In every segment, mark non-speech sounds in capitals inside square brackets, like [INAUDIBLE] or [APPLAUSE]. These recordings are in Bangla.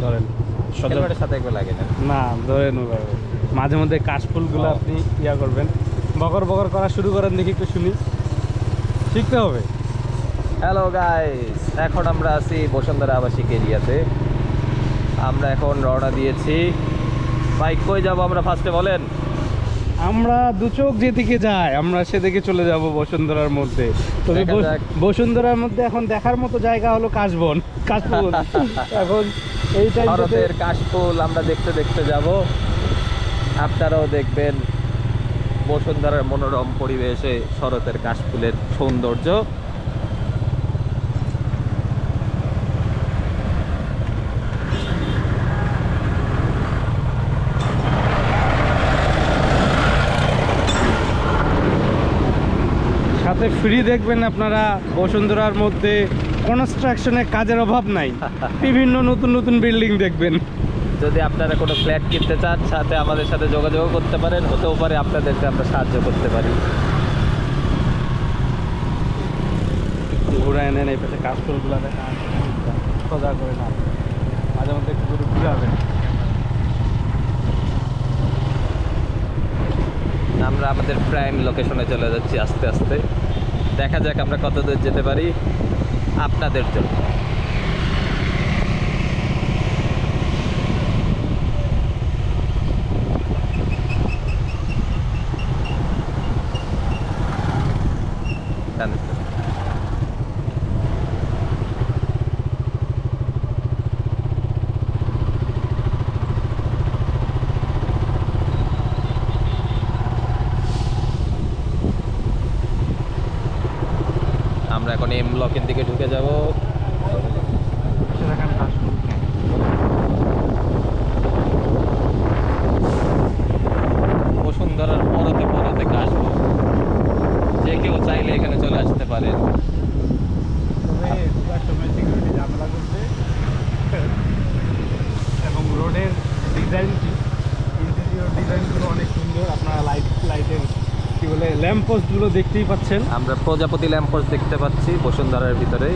ধরেন সাথে এগুলো লাগে না। না ধরেন ওভাবে মাঝে মধ্যে কাশফুলগুলো। আপনি ইয়া করবেন। বকর বকর করা শুরু করেন দেখি একটু শুনি। শিখতে হবে। হ্যালো গাইস এখন আমরা আছি বসুন্ধরা আবাসিক এরিয়াতে। আমরা এখন রওনা দিয়েছি। বাইক কই যাব আমরা ফার্স্টে বলেন? আমরা দু চোখ যেদিকে যাই আমরা সেদিকে চলে যাব বসুন্ধরার মধ্যে। তবে। বসুন্ধরার মধ্যে এখন দেখার মতো জায়গা হলো কাশবন। কাশবন। [LAUGHS] এখন ভারতের কাশফুল আমরা দেখতে দেখতে যাব। আপনারাও দেখবেন বসুন্ধরার মনোরম পরিবেশে শরতের কাশফুলের সৌন্দর্য। সাথে ফ্রি দেখবেন আপনারা বসুন্ধরার মধ্যে কনস্ট্রাকশনের কাজের অভাব নাই। বিভিন্ন নতুন নতুন বিল্ডিং দেখবেন। যদি আপনারা কোনো ফ্ল্যাট কিনতে চান সাথে আমাদের সাথে যোগাযোগ করতে পারেন হতেও পারে আপনাদেরকে আমরা সাহায্য করতে পারি। ঘুরায় নেন এই পাশে কাশফুলগুলো দেখা সোজা করে না। মাঝে মধ্যে একটু ঘুরে ঘুরাবেন আমরা আমাদের প্রাইম লোকেশনে চলে যাচ্ছি আস্তে আস্তে। দেখা যাক আমরা কত দূর যেতে পারি আপনাদের জন্য জানেন তো। আমরা এখন এম ব্লকের দিকে ঢুকে যাব। যে কেউ চাইলে এখানে চলে আসতে পারে। তবে খুব একটা সিকিউরিটি ঝামেলা করছে এবং রোডের ডিজাইনগুলো অনেক সুন্দর। আপনারা লাইট লাইটের কি বলে পোস্টগুলো দেখতেই পাচ্ছেন। আমরা প্রজাপতি ল্যাম্পোস্ট দেখতে পাচ্ছি বসুন্ধরার ভিতরে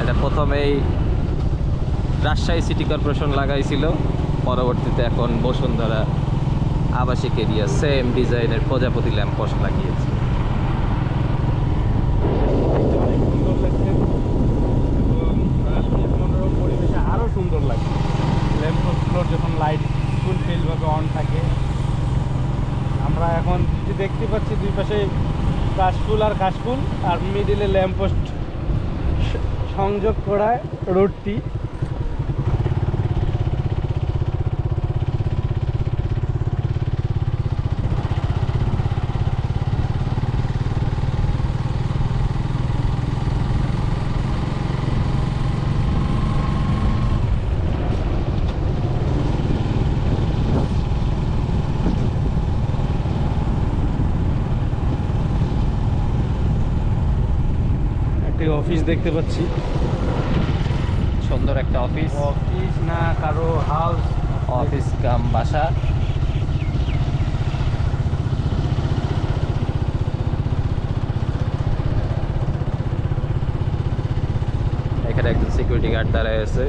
এটা প্রথমেই রাজশাহী সিটি কর্পোরেশন লাগাইছিল পরবর্তীতে এখন বসুন্ধরা আবাসিক এরিয়া সেম ডিজাইনের প্রজাপতি ল্যাম্পোস্ট লাগিয়েছে। সুন্দর লাগছে। এবং মনোরম পরিবেশে আরও সুন্দর লাগে ল্যাম্প পোস্টগুলোর যখন লাইট ফুলফিলভাবে অন থাকে আমরা এখন দেখতে পাচ্ছি দুই পাশে কাশফুল আর কাশফুল, আর মিডিলে ল্যাম্প পোস্ট সংযোগ করায় রোডটি। একটি অফিস দেখতে পাচ্ছি। সুন্দর একটা অফিস অফিস না কারও হাউস অফিস কাম বাসা। এখানে একজন সিকিউরিটি গার্ড দাঁড়ায় আছে।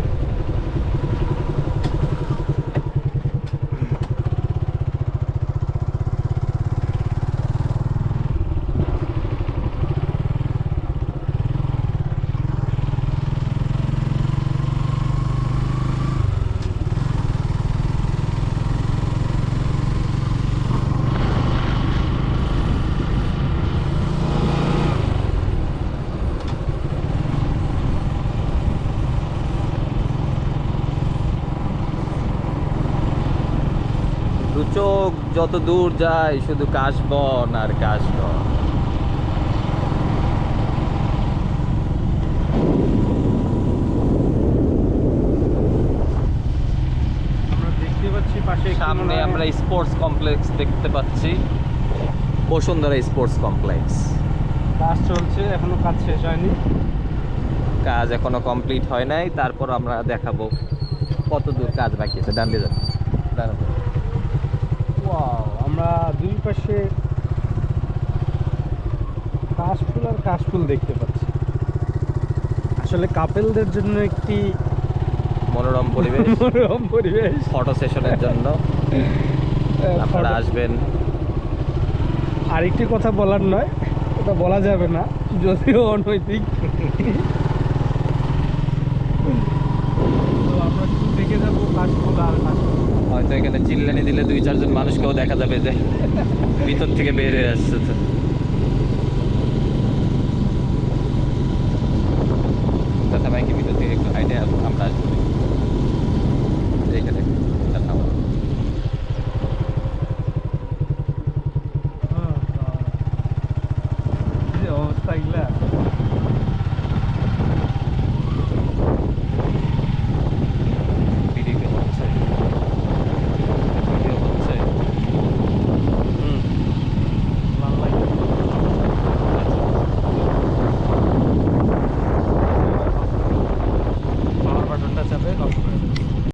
দু চোখ যত দূর যায় শুধু কাশবন আর কাশবন। আমরা দেখতে পাচ্ছি পাশে সামনে আমরা স্পোর্টস কমপ্লেক্স দেখতে পাচ্ছি। Bashundhara sports complex. কাজ চলছে এখনও কাজ শেষ হয়নি। কাজ এখনও কমপ্লিট হয় নাই। তারপর আমরা দেখাবো কত দূর কাজ বাকি আছে। ডান দিয়ে আমরা দুই পাশে কাশফুল আর কাশফুল দেখতে পাচ্ছি। আসলে কাপেলদের জন্য একটি মনোরম পরিবেশ [LAUGHS] মনোরম পরিবেশ। ফটো সেশনের জন্য। [LAUGHS] আপনারা আসবেন। আরেকটি কথা বলার নয় এটা বলা যাবে না যদিও অনৈতিক। [LAUGHS] তো আমরা দেখে যাব ফাস্টফুড আর হয়তো এখানে চিল্লানি দিলে দুই, চারজন মানুষকেও দেখা যাবে যে ভিতর থেকে বের হয়ে আসছে তো। কথা ভিতর থেকে একটু হাইটে আমরা আসব এখানে এটা নামানো। যে অবস্থা এগুলা